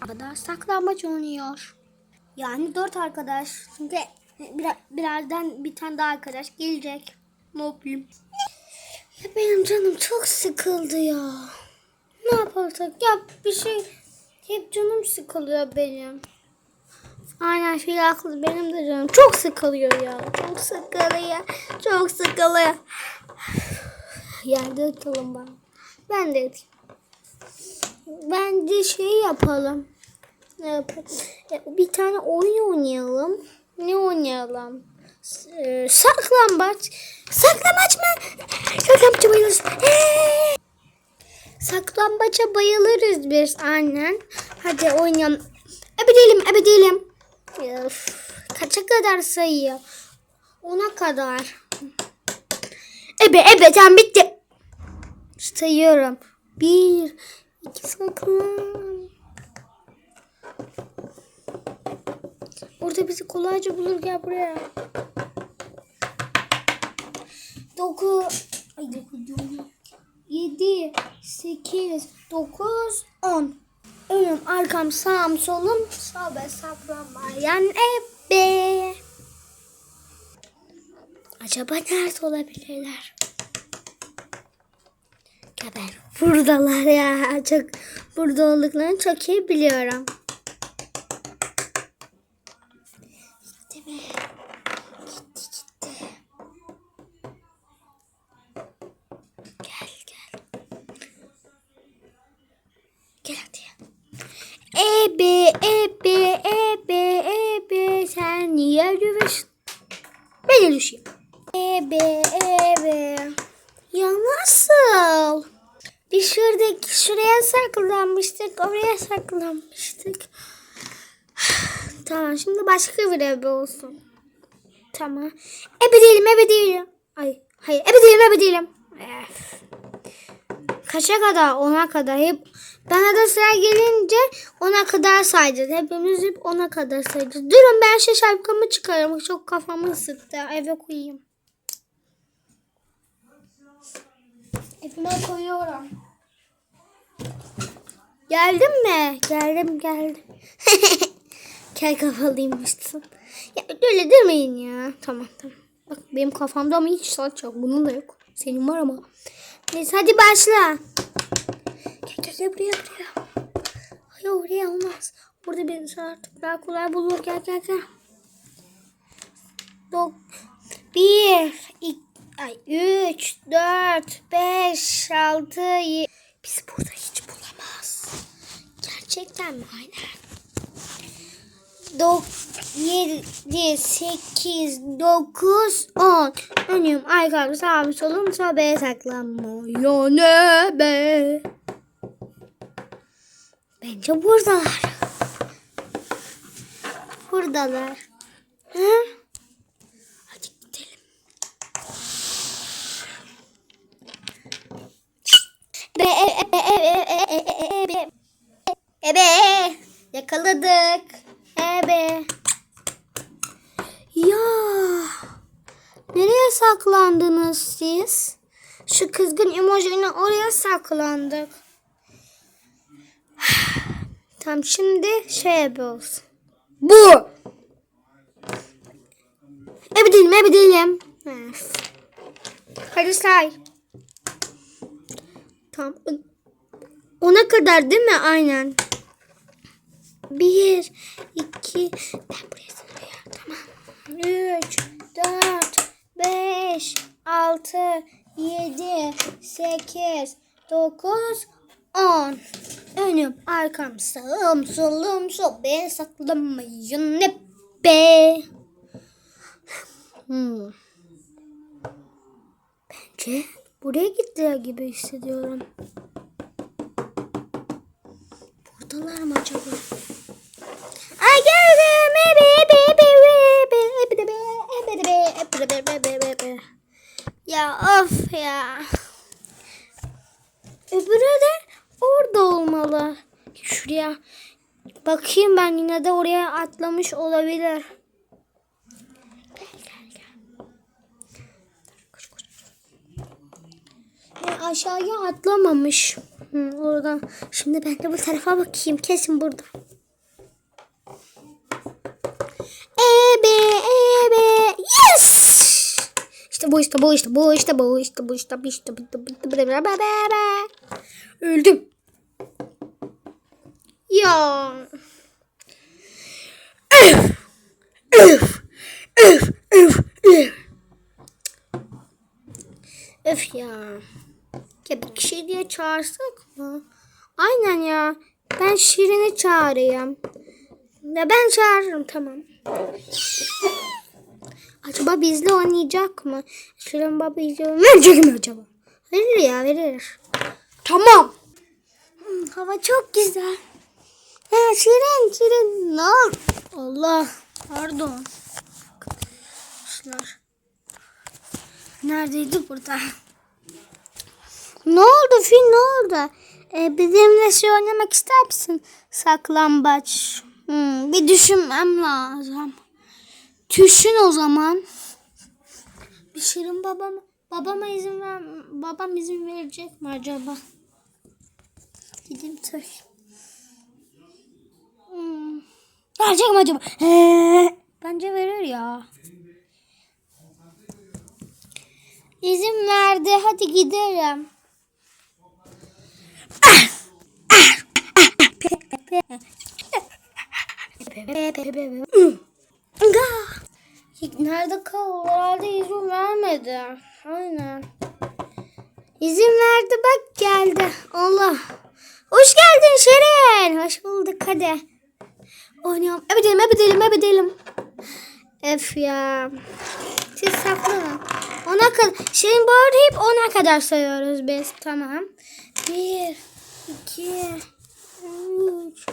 Arkadaş saklambaç oynuyor. Yani dört arkadaş. Çünkü biraz, birazdan bir tane daha arkadaş gelecek. Ne yapayım? Ya benim canım çok sıkıldı ya. Ne yaparsak yap bir şey. Hep canım sıkılıyor benim. Aynen şey haklı benim de canım çok sıkılıyor ya. Çok sıkılıyor. Çok sıkılıyor. Yerde yatalım bana. Ben de yatayım. Bence şey yapalım. E, Bir tane oyun oynayalım. Ne oynayalım? E, saklambaç. Saklambaç mı? Saklambaça bayılırız. Hey! Saklambaça bayılırız biz aynen. Hadi oynayalım. Ebedelim, ebedelim. Öf, kaça kadar sayıyor? Ona kadar. Ebe, ebe, tam bitti. Sayıyorum. Bir, saklan. Orada bizi kolayca bulur gel buraya. Dokuz. Ay dokuz diyorum. Yedi, sekiz, dokuz, on. Önüm, arkam, sağım, solum, sobe, saklamayan ebe. Acaba nerede olabilirler? Ben buradalar ya. Çok burada olduklarını çok iyi biliyorum. Gitti? Gitti. Gel gel. Gel hadi. Ebe ebe ebe ebe sen niye düşüyorsun? Ben de düşeyim. Ebe ebe. Ya nasıl? Biz şuradaki şuraya saklanmıştık. Oraya saklanmıştık. Tamam şimdi başka bir ebe olsun. Tamam. Ebe değilim ebe değilim. Ay hayır ebe değilim ebe değilim. Öf. Kaça kadar? Ona kadar. Hep bana da sıra gelince ona kadar sayacağız. Hepimiz hep ona kadar sayacağız. Durun ben şu şapkamı çıkarım. Çok kafamı sıktı. Eve koyayım. Evime koyuyorum. Geldin mi? Geldim geldim. Kel kafalıymışsın. Ya öyle demeyin ya. Tamam tamam. Bak benim kafamda ama hiç saç yok. Bunun da yok. Senin var ama. Neyse hadi başla. Gel gel gel buraya buraya. Hayır oraya olmaz. Burada bir artık daha kolay bulur. Gel gel gel. Dok bir, iki, ay, üç, dört, beş, altı, yedi. Biz burada hiç bulamaz. Gerçekten mi? Aynen. 7, 8, 9, 10. Önüm, arkam, sağım, solum, sobeye saklanmıyor. Ne be? Bence buradalar. Buradalar. Hı? Hadi gidelim. Be, be, be, be, be, be, be. Yakaladık. Ebe. Ya. Nereye saklandınız siz? Şu kızgın emojinin oraya saklandık. Tamam şimdi şey olsun. Bu. Ebe değilim, ebe değilim. Hadi say. Tamam. Ona kadar değil mi? Aynen. Bir, iki, ben buraya sığıyorum. Tamam. Üç, dört, beş, altı, yedi, sekiz, dokuz, on. Önüm, arkam, sağım, solum, sobe, saklamayın ne be. Hmm. Bence buraya gittiler gibi hissediyorum. Buradalar mı acaba? geldim. Ya of ya. Öbürü de orada olmalı. Şuraya. Bakayım ben yine de oraya atlamış olabilir. Aşağıya atlamamış. Hı, oradan. Şimdi ben de bu tarafa bakayım. Kesin burada. Ebe ebe. Yes! İşte bu işte bu işte bu işte bu işte bu işte bu işte bu işte bu işte bu işte bu. Öldüm. Ya. Öf. Öf. Öf. Öf. Öf. Öf ya. Ya bir kişi diye çağırsak mı? Aynen ya. Ben Şirin'i çağırayım. Ya ben çağırırım tamam. Acaba bizle oynayacak mı? Şirin baba izin verecek mi acaba? Verir ya verir. Tamam. Hmm, hava çok güzel. Ya Şirin Şirin ne Allah pardon. Arkadaşlar. Neredeydi burada? Ne oldu Fil ne oldu? Ee, bizimle şey oynamak ister misin? Saklambaç. Hmm, bir düşünmem lazım. Düşün o zaman. Bir Şirin babam babama izin ver babam izin verecek mi acaba? Gideyim sorayım. Hmm. Verecek mi acaba? He. Bence verir ya. İzin verdi. Hadi gidelim. Nerede kaldı? Herhalde izin vermedi. Aynen. İzin verdi bak geldi. Allah. Hoş geldin Şirin. Hoş bulduk hadi. Oynayalım. Ebedelim ebedelim ebedelim. Öf ya. Siz saklanın. Ona kadar. Şirin bu arada hep ona kadar sayıyoruz biz. Tamam. Bir, iki, üç,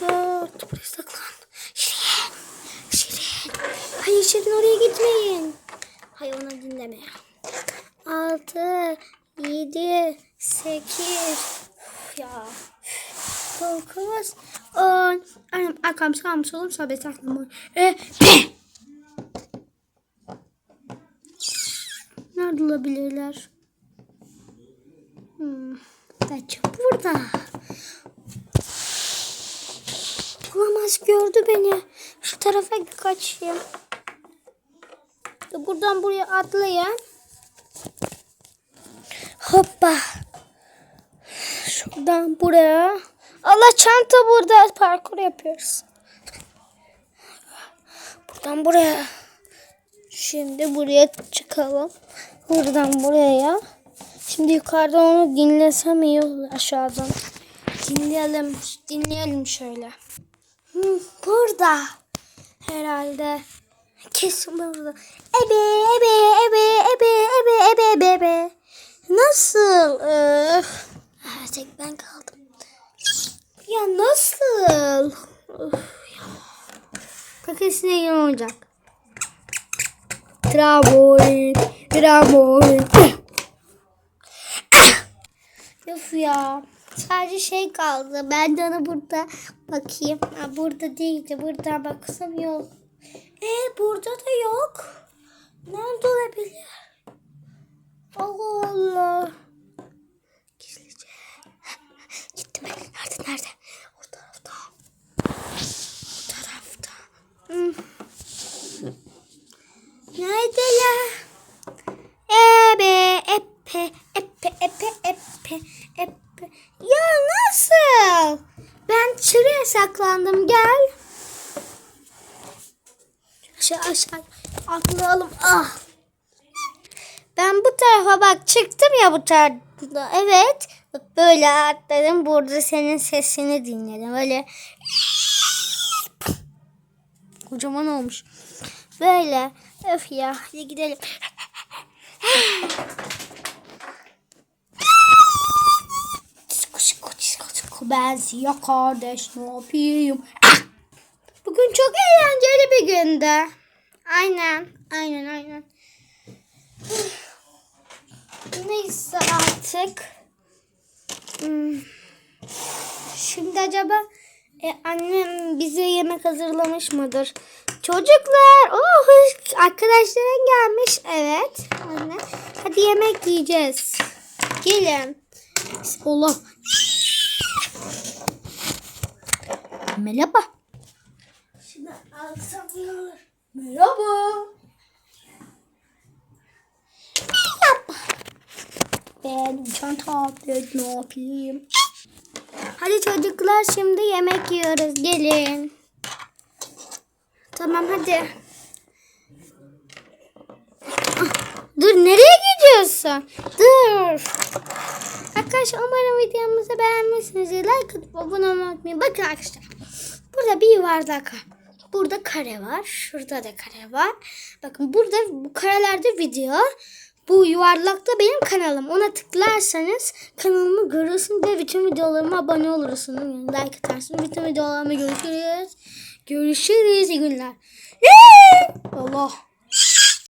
dört. Buraya saklan. Hayır oraya gitmeyin. Hayır onu dinleme. Altı, yedi, sekiz. Üf Ya. Dokuz, on. Annem arkam sağım solum sobe saklamı. E, Nerede olabilirler? Hmm. Bence burada. Olamaz gördü beni. Şu tarafa kaçayım. Buradan buraya atlayın. Hoppa. Şuradan buraya. Allah çanta burada. Parkur yapıyoruz. Buradan buraya. Şimdi buraya çıkalım. Buradan buraya. Şimdi yukarıdan onu dinlesem iyi olur aşağıdan. Dinleyelim. Dinleyelim şöyle. Burada. Herhalde. Kesin burada. Ebe ebe ebe ebe ebe ebe ebe ebe. Nasıl? Öf. Ha, tek ben kaldım. Ya nasıl? Kakasına yine olacak. Tramboy. Tramboy. Of ya. Sadece şey kaldı. Ben de ona burada bakayım. Ha, burada değildi. Buradan baksam yok. Ee burada da yok. Nerede olabilir? Allah Allah. Gizlice. Gitti mi? Nerede nerede? O tarafta. O tarafta. Hmm. Nerede ya? Ebe, epe, epe, epe, epe, epe. Ya nasıl? Ben şuraya saklandım gel. Aşağı aşağı atlayalım. Ah. Ben bu tarafa bak çıktım ya bu tarafa. Evet. Böyle atladım. Burada senin sesini dinledim. Öyle kocaman olmuş. Böyle. Öf ya. Hadi gidelim. Ben siyah kardeş ne yapayım? Bugün çok eğlenceli bir gündü. Aynen. Aynen aynen. Neyse artık. Hmm. Şimdi acaba e, annem bize yemek hazırlamış mıdır? Çocuklar, oh arkadaşların gelmiş. Evet, anne. Hadi yemek yiyeceğiz. Gelin. Allah. Merhaba. Şimdi alsam. Merhaba. Benim çantam ne yapayım? Hadi çocuklar şimdi yemek yiyoruz. Gelin. Tamam hadi. Dur nereye gidiyorsun? Dur. Arkadaşlar umarım videomuzu beğenmişsiniz. Like atıp abone olmayı unutmayın. Bakın arkadaşlar. Burada bir yuvarlak var. Burada kare var. Şurada da kare var. Bakın burada bu karelerde video. Bu yuvarlakta benim kanalım. Ona tıklarsanız kanalımı görürsünüz ve bütün videolarıma abone olursunuz. Like atarsınız. Bütün videolarıma görüşürüz. Görüşürüz. İyi günler. Allah.